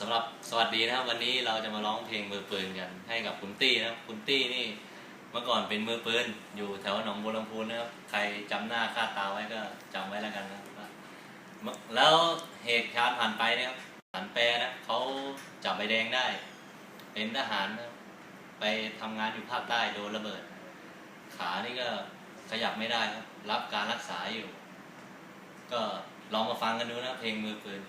สำหรับสวัสดีนะครับ วันนี้เราจะมาร้องเพลงมือปืนกันให้กับคุณตี้นะครับคุณตี้นี่เมื่อก่อนเป็นมือปืนอยู่แถวหนองบัวลำพูนะครับใครจำหน้าค่าตาไว้ก็จำไว้แล้วกันนะครับแล้วเหตุการณ์ผ่านไปนะครับผ่านแปรนะเขาจับใบแดงได้ เป็นทหารนะไปทำงานอยู่ภาคใต้โดนระเบิด ขานี่ก็ขยับไม่ได้ครับรับการรักษาอยู่ ก็ลองมาฟังกันดูนะเพลงมือปืน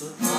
สุด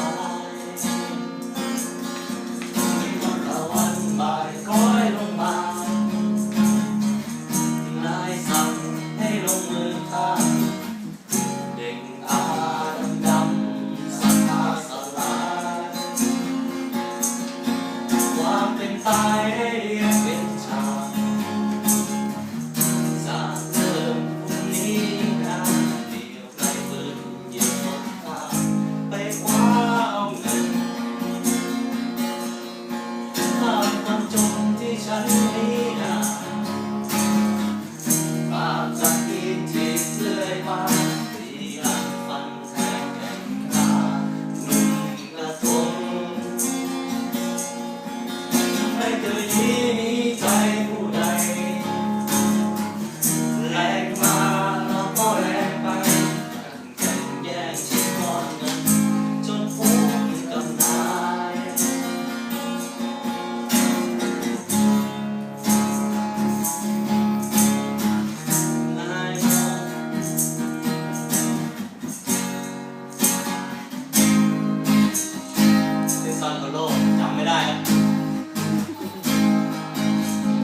อนโลกจำไม่ได้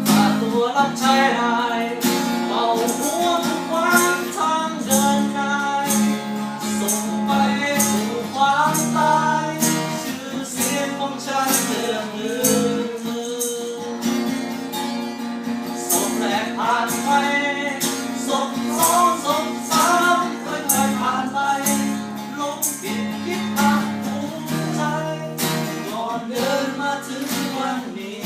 ฝากตัวรับใช้นาย ถึงวันนี้